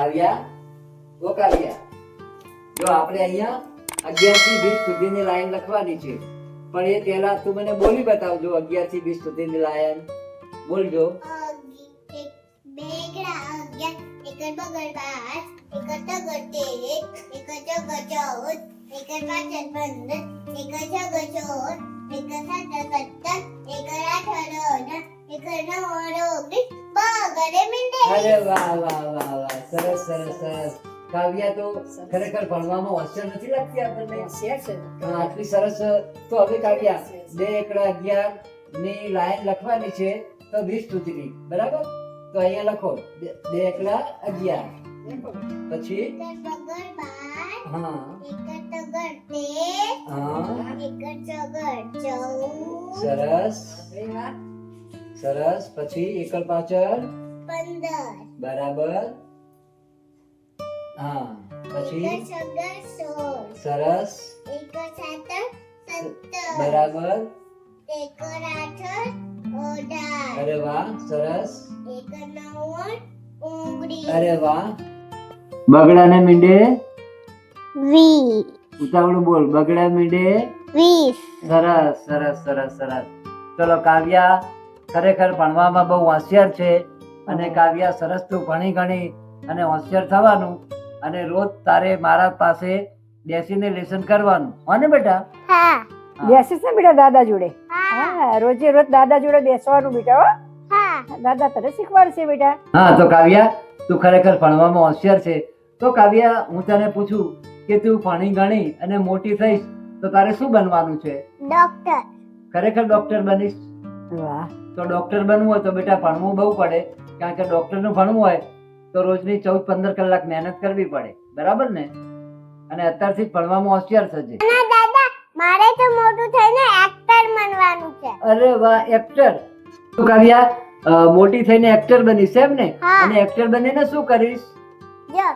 કાવ્યા ઓ કાવ્યા જો આપણે અહીંયા અગિયારથી વીસ સુધીની લાઈન લખવાની છે, પણ એ પહેલા તું મને બોલી બતાવજો અગિયારથી વીસ સુધીની લાઈન. બોલજો. અરે વાહ વાહ વાહ વાહ. સરસ સરસ સરસ. કાવ્યા તો ખરેખર ભણવામાં હોશિયાર નથી લાગતી આપણને. આટલી સરસ તો હવે કાવ્યા. બે એકડા અગિયારની લાઈન લખવાની છે તો વીસ સુધીની બરાબર? તો અહીંયા લખો. બે- એકડા અગિયાર. પછી? હા. સરસ. સરસ. પછી એકલ પાછળ? પંદર. બરાબર. હા પછી? સરસ. બરાબર. અરે વાહ સરસ. અરે વાહ. બગડાને મીંડે? વીસ. ઉતાવળું બોલ બગડા મીંડે? વીસ. સરસ સરસ સરસ સરસ. ચલો કાવ્યા ખરેખર ભણવામાં બહુ હોશિયાર છે અને કાવ્યા સરસ તું ભણી ગણી અને હોશિયાર થવાનું. અને રોજ તારે મારા પાસે બેસીને લેસન કરવાનું. હો ને બેટા? હા. બેસીસ ને બેટા દાદા જોડે? હા રોજે રોજ દાદા જોડે બેસવાનું બેટા હો. હા. દાદા તને શીખવાડશે બેટા. હા તો કાવ્યા તું ખરેખર ભણવામાં હોશિયાર છે. તો કાવ્યા હું તને પૂછું કે તું ભણી ગણી અને મોટી થઈશ તો તારે શું બનવાનું છે? ડોક્ટર. ખરેખર ડોક્ટર બનીશ? વાહ. તો ડોક્ટર બનવું હોય તો બેટા ભણવું બહુ પડે. કારણ કે ડોક્ટરનું ભણવું હોય તો રોજની ચૌદ પંદર કલાક મહેનત કરવી પડે. બરાબર ને? અને અત્યારથી ભણવામાં હોશિયાર થજે. ના દાદા મારે તો મોટું થઈને એક્ટર બનવાનું છે. અરે વાહ એક્ટર તું કાવ્યા? મોટી થઈને એક્ટર બનીશ એમ ને? અને એક્ટર બનીને શું કરીશ? જો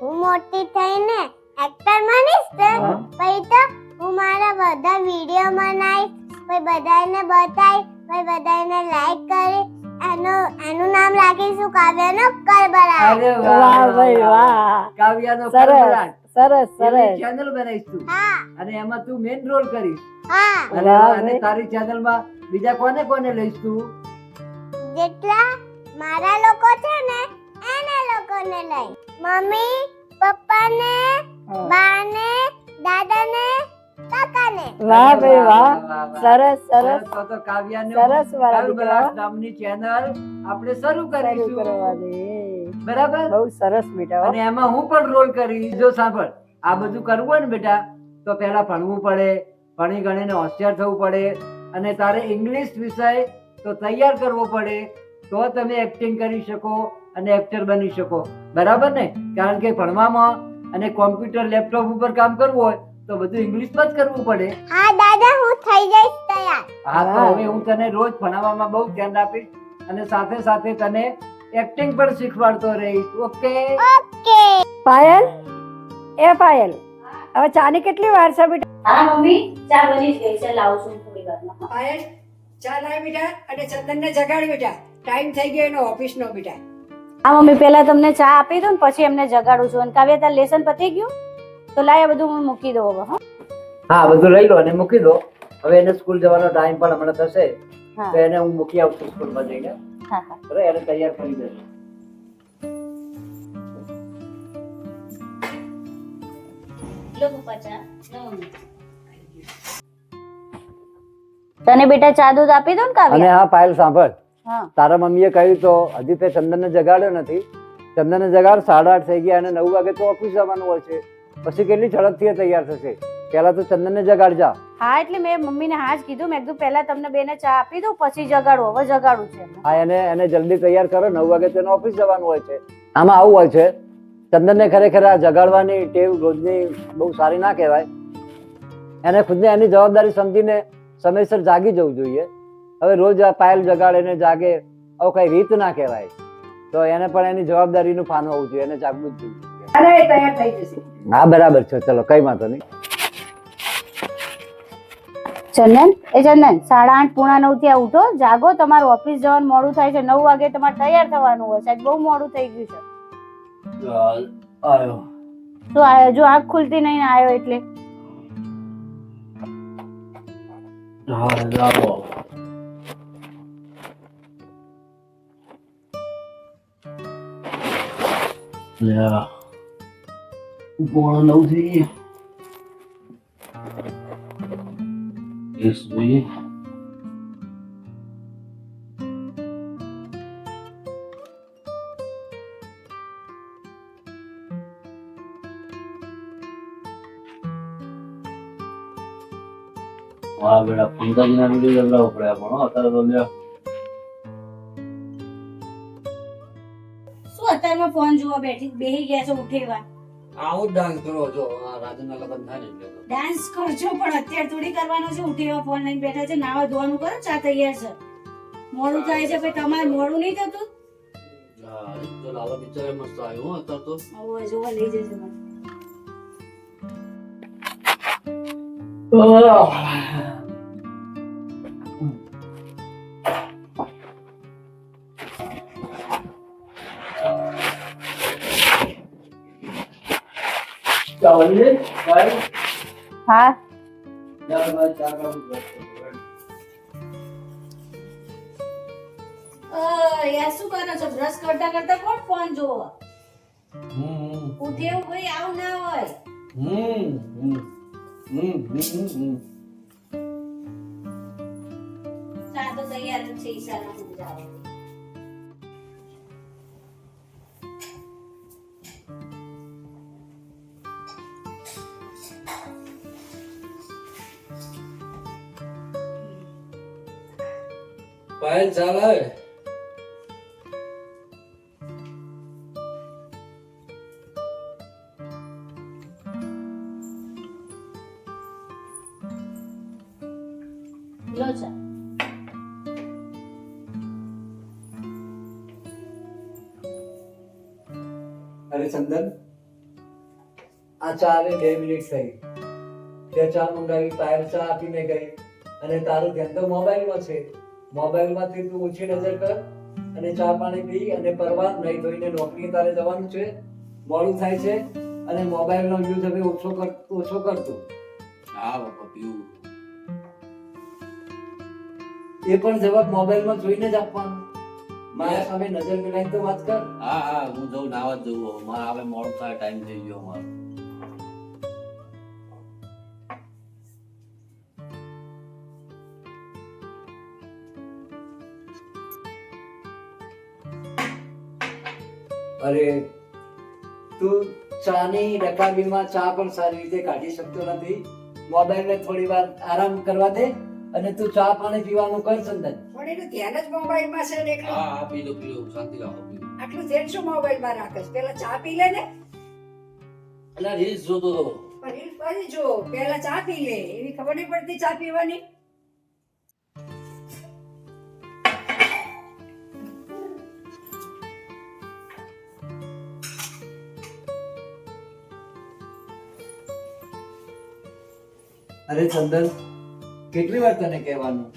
હું મોટી થઈને એક્ટર બનીશ તો પછી તો હું મારા બધા વીડિયો બનાવીશ પછી બધાને બતાવીશ પછી બધાને લાઈક કરી એનું એનું નામ રાખીશું કાવ્યનો કરબરા. અરે વાહ ભાઈ વાહ કાવ્યાનો સરસ સરસ સરસ. ચેનલ બનાવીશું હા. અને એમાં તું મેઇન રોલ કરીશ. હા. અને. તારી ચેનલમાં બીજા કોને કોને લઈશ તું? જેટલા મારા લોકો છે ને એને લોકોને લઈ. મમ્મી પપ્પાને. બાને દાદાને કાકાને. વાહ ભાઈ વાહ. સરસ સરસ. તો તો કાવ્યાનું સરસ વાળા નામની ચેનલ આપણે શરૂ કરીશું. બરાબર? બહુ સરસ બેટા અને એમાં હું પણ રોલ કરી જો સાંભળ આ બધું કરવું હોય ને બેટા તો પહેલા ભણવું પડે ભણી ગણીને હોશિયાર થવું પડે. અને તારે ઇંગ્લિશ વિષય તો તૈયાર કરવો પડે તો તમે એક્ટિંગ કરી શકો અને એક્ટર બની શકો. બરાબર ને? કારણ કે ભણવામાં અને કોમ્પ્યુટર લેપટોપ ઉપર કામ કરવું હોય તો બધું ઇંગ્લિશમાં જ કરવું પડે. હા દાદા હું થઈ જઈશ તૈયાર. હા તો હવે હું તને રોજ ભણાવવામાં બહુ ધ્યાન આપીશ અને સાથે સાથે તને એક્ટિંગ પણ શીખવાડતો રહીશ. ઓકે? ઓકે. પાયલ? એ પાયલ હવે ચાની કેટલી વાર છે બેટા? હા મમ્મી ચા બની ગઈ છે. લાવું છું થોડી વારમાં. પાયલ ચા લાવી બેટા અને ચંદનને જગાડ બેટા. ટાઈમ થઈ ગયો એનો ઓફિસનો બેટા. હા મમ્મી પહેલા તમને ચા આપી દઉં ને પછી એમને જગાડું છું. અને કાવ્ય તાર લેસન પતી ગયું? તો લાય આ બધું હું મૂકી દઉં હવે હો. હા બધું લઈ લો અને મૂકી દો. હવે એને સ્કૂલ જવાનો ટાઈમ પણ હમણાં થશે. તો એને હું મૂકી આવું છું સ્કૂલમાં જઈને. હા હા. બરાબર? એને તૈયાર કરી દઈશ. તને બેટા ચા દૂધ આપી દો ને અને હા પાયલ સાંભળ. હા. તારા મમ્મીએ કહ્યું તો હજી તે ચંદનને જગાડ્યો નથી. ચંદનને જગાડ સાડા આઠ થઈ ગયા અને નવ વાગે તો ઓફિસ જવાનું હોય છે. પછી કેટલી ઝડપથી એ તૈયાર થશે? પહેલા તો ચંદનને જગાડજા હા એટલે મેં મમ્મીને હા જ કીધું. મેં કીધું પહેલા તમને બેને ચા આપી દઉં પછી જગાડું. હવે જગાડું છે હા એને એને જલ્દી તૈયાર કરો. નવ વાગે તેને ઓફિસ જવાનું હોય છે. આમાં આવું હોય છે. ચંદનને ખરેખર આ જગાડવાની ટેવ રોજની બહુ સારી ના કહેવાય. એને ખુદને એની જવાબદારી સમજીને સમયસર જાગી જવું જોઈએ. હવે રોજ આ પાયલ જગાડે ને જાગે આવું કઈ રીત ના કહેવાય. તો એને પણ એની જવાબદારીનું પાનું હોવું જોઈએ એને જાગવું જ જોઈએ. અરે તૈયાર થઈ જશે. હા બરાબર છે. ચલો કઈ વાંધો નહીં. ચંદન એ ચંદન સાડા આઠ પૂણા નવથી ઉઠો જાગો. તમારું ઓફિસ જવાનું મોડું થાય છે. નવ વાગે તમારે તૈયાર થવાનું હોય સાહેબ બહુ મોડું થઈ ગયું છે. આવ્યો તો આયો જો આંખ ખુલતી નહીં આવ્યો એટલે. હા થઈ ગયા એક જોઈએ હા બેટા પંકજ ના વીડિયો જવડાવો પડે પણ અત્યારે તો લ્યો. શું અત્યારમાં ફોન જોવા બેઠી બેહી ગયા છો ઉઠેવા આવું ડાન્સ કરો. જો આ રાજનના લગ્ન થાય ને એટલે ડાન્સ કરજો પણ અત્યારે થોડી કરવાનો છે. ઉઠેવા ફોન લઈને બેઠા છે. નાવા ધોવાનું કરો ચા તૈયાર છે. મોડું થાય છે ભાઈ તમારે મોડું નહીં થતું? હા, તો લાલો બિચારે મસ્ત આવ્યો અત્યારે તો. હવે જોવા લઈ જજો મને. હા. ચા યાર શું કરો છો? બ્રશ કરતા કરતા કોણ ફોન જોવો? હમ. ભાઈ આવું ના હોય? હમ હમ હમ તૈયાર જ છે સમજાવો પાયલ ચાલ આવે. અરે ચંદન આ ચા આવે બે મિનિટ થઈ. તે ચા મંગાવી પાયલ ચા આપીને ગઈ. અને તારું ધ્યાન તો મોબાઈલમાં છે. મોબાઈલમાંથી તું ઓછી નજર કર અને ચા પાણી પી અને પરવા નહીં ધોઈને નોકરી તારે જવાનું છે. મોડું થાય છે અને મોબાઈલનો યુઝ હવે ઓછો કર ઓછો કરતું હા બાપા પીવું. એ પણ જવાબ મોબાઈલમાં જોઈને જ આપવાનો. મારા સામે નજર મિલાઈ તો વાત કર. હા હા હું જઉં નાવા જ જવું હવે. મારે હવે મોડું થાય ટાઈમ થઈ ગયો મારો અરે તું ચાની રકાબીમાં ચા પણ સારી રીતે કાઢી શકતો નથી. મોબાઈલને થોડી વાર આરામ કરવા દે અને તું ચા પાણી પીવાનું કર સંદન. પણ એનું ધ્યાન જ મોબાઈલમાં છે ને હા હા પી લો પી લો શાંતિ રાખો આટલું ધ્યાન શું મોબાઈલમાં રાખે પેલા ચા પી લે ને? એટલે રીલ્સ જોતો તો રીલ્સ પછી જો પેલા ચા પી લે. એવી ખબર નહીં પડતી ચા પીવાની. અરે ચંદન કેટલી વાર તને કહેવાનું?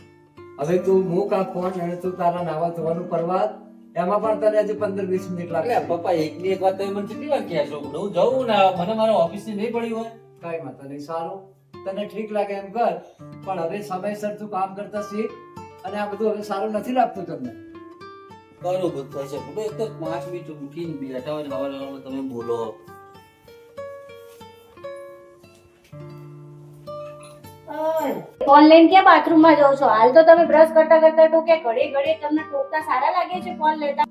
હવે તું મૂક આ ફોન અને તું તારા નાવા ધોવાનું પરવાદ એમાં પણ તને હજી પંદર વીસ મિનિટ લાગે પપ્પા એક ની એક વાત તમે મને કેટલી વાર કહેશો હું જવું ને મને મારા ઓફિસની નહીં પડી હોય. કઈ વાંધો નહીં સારું. તને ઠીક લાગે એમ કર. પણ હવે સમયસર તું કામ કરતા શીખ અને આ બધું હવે સારું નથી લાગતું તમને. બરોબર થશે છે એક તો પાંચ મિનિટ ઉઠીને બેઠા હોય ને તમે બોલો. ફોન લઈને ક્યાં બાથરૂમમાં જાઓ છો? હાલ તો તમે બ્રશ કરતા કરતા ટોકે ઘડી ઘડી તમને ટોકતા સારા લાગે છે ફોન લેતા?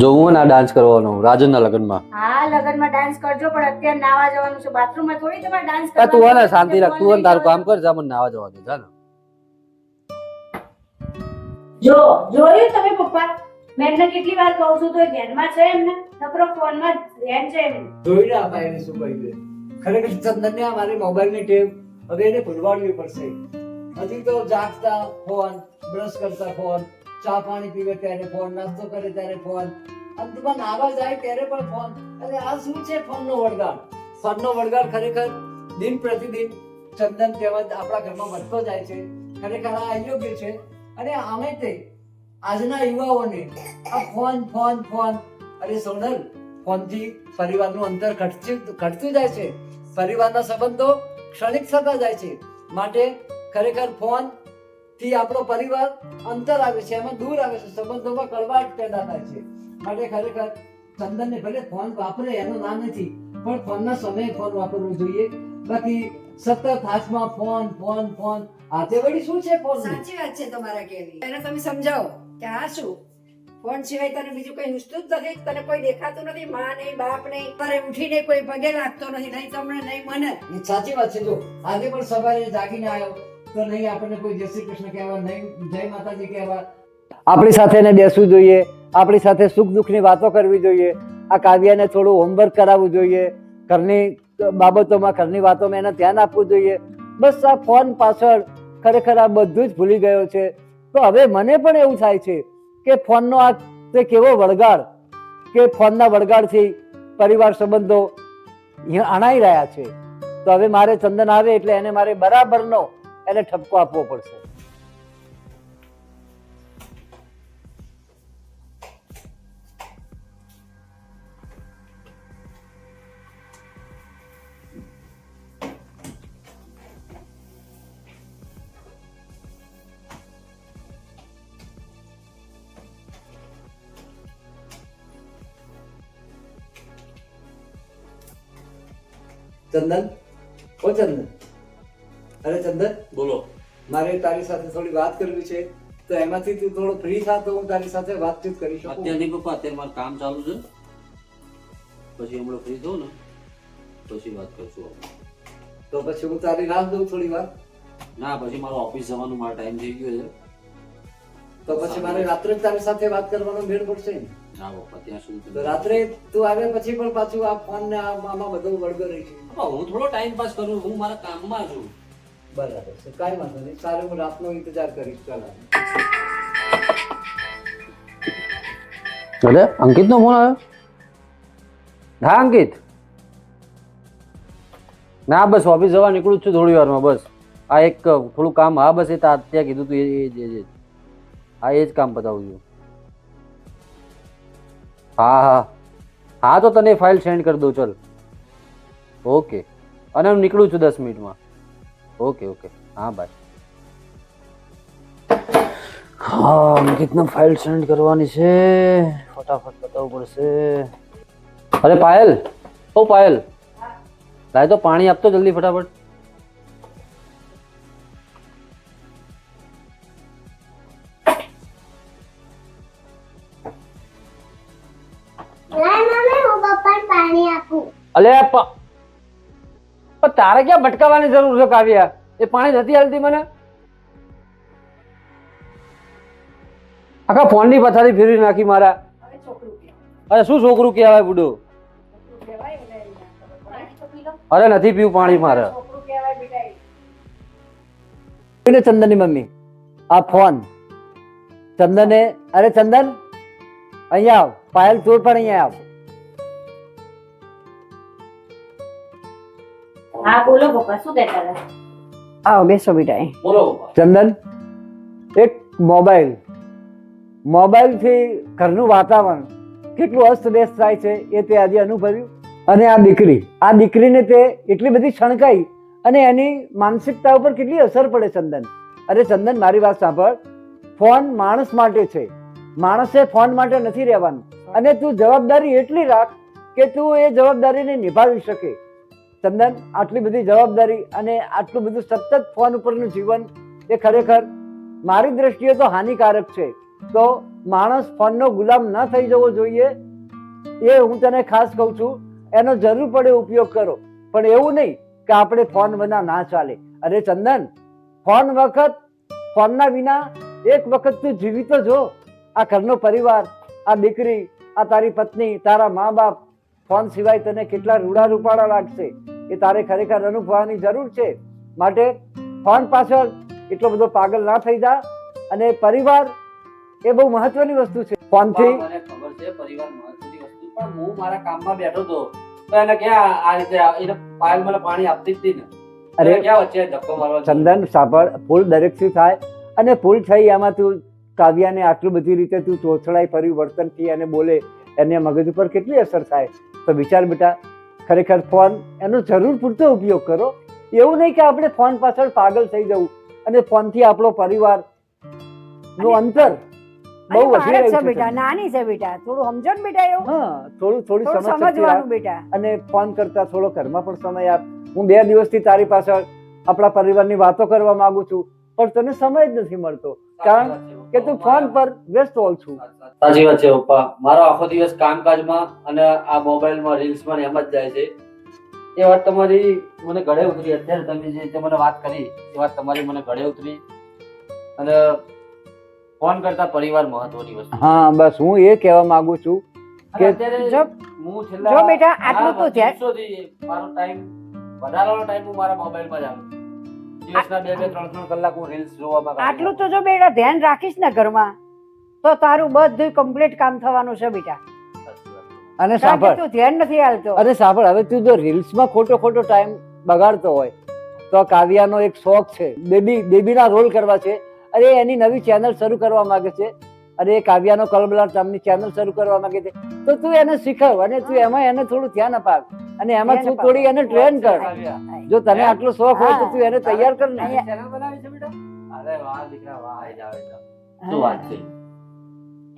જો હું ના ડાન્સ કરવાનો રાજનના લગ્નમાં. હા લગનમાં ડાન્સ કરજો પણ અત્યારે નાવા જવાનું છે. બાથરૂમમાં થોડી તમારે ડાન્સ તું હે ને શાંતિ રાખ તું તારું કામ કર. જા મને નાવા જવા દે જા જો જોયું તમે પપ્પા? મેં એમને કેટલી વાર કહું છું તો એ ધ્યાનમાં છે એમને. નકરો ફોનમાં ધ્યાન છે એમને. જોઈને આપા એને શું કહી દે ખરેખર ચંદનને આ મારી મોબાઈલની ટેવ હવે એને ભૂલવાડવી પડશે. હજી તો જાગતા ફોન બ્રશ કરતા ફોન ચા પાણી પીવે ત્યારે ફોન, નાસ્તો કરે ત્યારે ફોન. અંતમાં નાવા જાય ત્યારે પણ ફોન. અને આ શું છે ફોનનો વળગાડ ફોનનો વળગાડ ખરેખર દિન પ્રતિદિન ચંદન કહેવત આપણા ઘરમાં વધતો જાય છે. ખરેખર આ અયોગ્ય છે. અને આમે તે આજના યુવાઓને આ ફોન ફોન ફોન. અરે સોનલ, ફોનથી પરિવારનું અંતર ઘટતું ઘટતું જાય છે. પરિવારના સંબંધો ક્ષણિક થતા જાય છે. માટે ખરેખર ફોનથી આપણો પરિવાર અંતર આવે છે, એમાં દૂર આવે છે. સંબંધોમાં કડવાટ પેદા થાય છે. માટે ખરેખર ચંદનને ભલે ફોન વાપરે, એનો ના નથી, પણ ફોનના સમયે ફોન વાપરવો જોઈએ. બાકી સતત હાથમાં ફોન ફોન ફોન. હાથે વળી શું છે ફોન સાચી વાત છે તમારા કેવી. એને તમે સમજાવો કે આ શું? ફોન સિવાય તને બીજું કઈ નુસતું જ નથી, તને કોઈ દેખાતું નથી, માં નહીં, બાપ નહીં, તારે ઉઠીને કોઈ પગે લાગતો નથી, નહીં તમને, નહીં મને. સાચી વાત છે, જો, આજે પણ સવારે જાગીને આવ્યો, તો નહીં આપણને કોઈ જય શ્રી કૃષ્ણ કહેવા, નહીં જય માતાજી કહેવા. આપણી સાથે એને બેસવું જોઈએ, આપણી સાથે સુખ દુઃખની વાતો કરવી જોઈએ, આ કાવ્યને થોડું હોમવર્ક કરાવવું જોઈએ, ઘરની બાબતોમાં, ઘરની વાતોમાં એને ધ્યાન આપવું જોઈએ. બસ આ ફોન પાછળ ખરેખર આ બધું જ ભૂલી ગયો છે. તો હવે મને પણ એવું થાય છે કે ફોનનો આ તે કેવો વળગાડ? કે ફોનના વળગાડથી પરિવાર સંબંધો અણાઈ રહ્યા છે? તો હવે મારે ચંદન આવે એટલે એને મારે બરાબરનો એને ઠપકો આપવો પડશે. ચંદન? ઓ ચંદન. અરે ચંદન બોલો. મારે તારી સાથે થોડી વાત કરવી છે. તો એમાંથી તું થોડો ફ્રી થા તો હું તારી સાથે વાતચીત કરી શકું. અત્યારે નહીં પપ્પા અત્યારે મારું કામ ચાલુ છે. પછી હમણાં ફ્રી થઉં ને પછી વાત કરશું. તો પછી હું તારી રાહ દઉં થોડી વાર? ના પછી મારો ઓફિસ જવાનું મારો ટાઈમ થઈ ગયો છે. તો પછી મારે રાત્રે જ તારી સાથે વાત કરવાનો મેળ પડશે ને? રાત્રે તું આવે પછી પણ પાછું આ ફોન ને આ- આમાં બધું વળગો રહી છે હું થોડો ટાઈમ પાસ કરું હું મારા કામમાં છું. બરાબર છે કાંઈ વાંધો નહીં. સારું હું રાતનો ઇંતજાર કરીશ. ચાલ. અરે અંકિતનો ફોન આવ્યો? હા અંકિત? ના બસ ઓફિસ જવા નીકળું જ છું થોડી વારમાં બસ. આ એક થોડું કામ હા બસ એ ત્યાં કીધું તું એ એ જ એ હા એ જ કામ પતાવું છું. હા હા. હા, તો તને ફાઇલ સેન્ડ કરી દઉં, ચલ. ઓકે. અને હું નીકળું છું દસ મિનિટમાં. Okay okay. હા બાય હા અંકિતને ફાઇલ સેન્ડ કરવાની છે. ફટાફટ બતાવવું પડશે. અરે, પાયલ. ઓ, પાયલ. લાય તો પાણી આપતો જલ્દી, ફટાફટ. તારે ક્યાં ભટકાવાની જરૂર છે કાવ્યા? એ પાણી નથી હાલતી મને? આખા ફોનની પથારી ફેરવી નાખી મારા. હવે છોકરું કે અરે શું છોકરું કહેવાય બુડો? અરે નથી પીવું પાણી મારે. છોકરું કહેવાય બેટા ચંદનની મમ્મી. આ ફોન. ચંદને અરે ચંદન અહીંયા આવ. પાયલ ચોર પણ અહીંયા આવ. હા બોલો પપ્પા શું કહેતા હતા? આવો બેસો બેટા બોલો ચંદન એક મોબાઈલ. મોબાઈલથી ઘરનું વાતાવરણ કેટલું અસ્તવ્યસ્ત થાય છે એ તે આજે અનુભવ્યું. અને આ દીકરી આ દીકરીને તે એટલી બધી છણકાઈ અને એની માનસિકતા ઉપર કેટલી અસર પડે ચંદન. અરે ચંદન મારી વાત સાંભળ. ફોન માણસ માટે છે. માણસે ફોન માટે નથી રહેવાનું. અને તું જવાબદારી એટલી રાખ કે તું એ જવાબદારીને નિભાવી શકે. ચંદન, આટલી બધી જવાબદારી અને આટલું બધું સતત ફોન ઉપરનું જીવન એ ખરેખર મારી દ્રષ્ટિએ તો હાનિકારક છે. તો માણસ ફોનનો ગુલામ ન થઈ જવો જોઈએ એ હું તને ખાસ કહું છું. એનો જરૂર પડે ઉપયોગ કરો. પણ એવું નહીં કે આપણે ફોન વિના ના ચાલે. અરે ચંદન, ફોન વખત, ફોનના વિના એક વખત તું જીવી તો જો આ ઘરનો પરિવાર, આ દીકરી, આ તારી પત્ની, તારા મા બાપ ફોન સિવાય તને કેટલા રૂડા રૂપાળા લાગશે એ તારે ખરેખર અનુભવવાની જરૂર છે. માટે ફોન પાછળ એટલો બધો પાગલ ના થઈ જા અને પરિવાર એ બહુ મહત્વની વસ્તુ છે. ફોનથી મને ખબર છે પરિવાર મહત્વની વસ્તુ પણ હું મારા કામમાં બેઠો તો તો એને ક્યાં આ રીતે એને પાયલ મને પાણી આપતી જ ને. અરે ક્યાં વચ્ચે ધક્કો મારવા ચંદન સાંભળ ભૂલ દરેકથી થાય? અને ફૂલ થઈ એમાં તું કાવ્યાને આટલું બધી રીતે તું ચોથડાઈ પરિવર્તનથી અને બોલે એને મગજ ઉપર કેટલી અસર થાય? તો વિચાર બેટા ખરેખર ફોન એનો જરૂર પૂરતો ઉપયોગ કરો. એવું નહીં કે આપણે ફોન પાછળ પાગલ થઈ જવું અને ફોનથી આપણો પરિવારનું અંતર બહુ વધી રહ્યું છે બેટા નાની છે બેટા. થોડું સમજો ને બેટા એવું? હા થોડું થોડી સમજવાનું બેટા. અને ફોન કરતા થોડો ઘરમાં પણ સમય આપ. હું બે દિવસથી તારી પાછળ આપણા પરિવારની વાતો કરવા માંગુ છું પણ તને સમય જ નથી મળતો. કારણ કે તું ફોન પર વ્યસ્ત હોઉં છું. સાચી વાત છે પપ્પા. મારો આખો દિવસ કામકાજમાં અને આ મોબાઈલમાં રીલ્સમાં એમ જ જાય છે. એ વાત તમારી મને ગળે ઉતરી. અત્યારે તમે જે રીતે મને વાત કરી એ વાત તમારી મને ગળે ઉતરી. અને ફોન કરતા પરિવાર મહત્વની વસ્તુ હા બસ હું એ કહેવા માંગુ છું કે હું છેલ્લા જો બેટા, આટલું તો ધ્યાન- મારો ટાઈમ વધારાનો ટાઈમ હું મારા મોબાઈલમાં જ આપું. દિવસના બે બે ત્રણ ત્રણ કલાક હું રીલ્સ જોવામાં આટલું તો જો બેટા ધ્યાન રાખીશ ને ઘરમાં તો તારું બધું કમ્પ્લીટ કામ થવાનું છે બેટા. અને સાંભળ. તું ધ્યાન નથી હાલતો. અરે સાંભળ હવે તું જો રીલ્સમાં ખોટો ખોટો ટાઈમ બગાડતો હોય તો કાવ્યાનો એક શોખ છે. બેબી બેબીના રોલ કરવા છે. અરે એની નવી ચેનલ શરૂ કરવા માંગે છે. અરે એ કાવ્યાનો કલબલાટ નામની ચેનલ શરૂ કરવા માંગે છે. તો તું એને શીખવ અને તું એમાં એને થોડું ધ્યાન અપાવ. અને એમાં તું થોડી એને ટ્રેન કર. જો તને આટલો શોખ હોય તો તું એને તૈયાર કર ને. ચેનલ બનાવી છે બેટા? અરે વાહ દીકરા વાહ આઈ જાવ, આઈ શું વાત છે?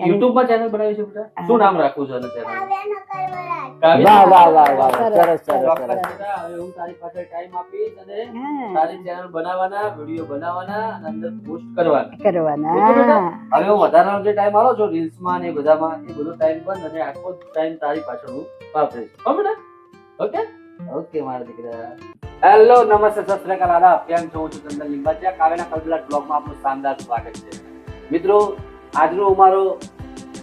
એની- માં ચેનલ બનાવી છે બેટા? શું નામ રાખવું છે ચેનલ વાહ વાહ વાહ વાહ સરસ, સરસ સરસ ચોક્કસ સરસ. બેટા, હવે હું તારી પાછળ ટાઈમ આપીશ અને તારી ચેનલ બનાવવાના વીડિયો બનાવવાના અને અંદર પોસ્ટ કરવાના. કરવાના. હવે હું વધારાનો જે ટાઈમ આલો છો રીલ્સમાં ને એ બધામાં એ બધો ટાઈમ બંધ અને આખો ટાઈમ તારી પાછળ હું વાપરીશ. હો બેટા? ઓકે? ઓકે, મારા દીકરા. હેલો, નમસ્તે, સત શ્રી અકાલ, આદાબ. કેમ છો? હું છું ચંદન લિંબાચિયા. કાવ્યના કલબલાટ બ્લોગમાં આપનું શાનદાર સ્વાગત છે. મિત્રો, આજનો અમારો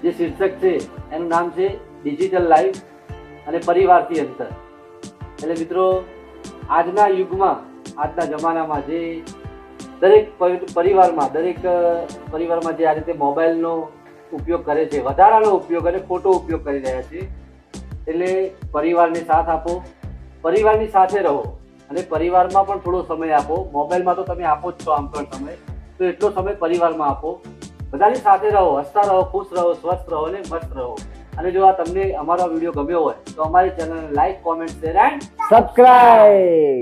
જે શીર્ષક છે, એનું નામ છે ડિજિટલ લાઈફ અને પરિવારથી અંતર. એટલે મિત્રો, આજના યુગમાં, આજના જમાનામાં જે દરેક પરિવારમાં દરેક પરિવારમાં જે આ રીતે મોબાઈલનો ઉપયોગ કરે છે, વધારાનો ઉપયોગ અને ખોટો ઉપયોગ કરી રહ્યા છે એટલે પરિવારને સાથ આપો. પરિવારની સાથે રહો અને પરિવારમાં પણ થોડો સમય આપો. મોબાઈલમાં તો તમે આપો જ છો આમ પણ સમય. તો એટલો સમય પરિવારમાં આપો. બધાની સાથે રહો, હસતા રહો, ખુશ રહો, સ્વસ્થ રહો અને મસ્ત રહો. અને જો આ તમને અમારો વીડિયો ગમ્યો હોય, તો અમારી ચેનલને like comment share and subscribe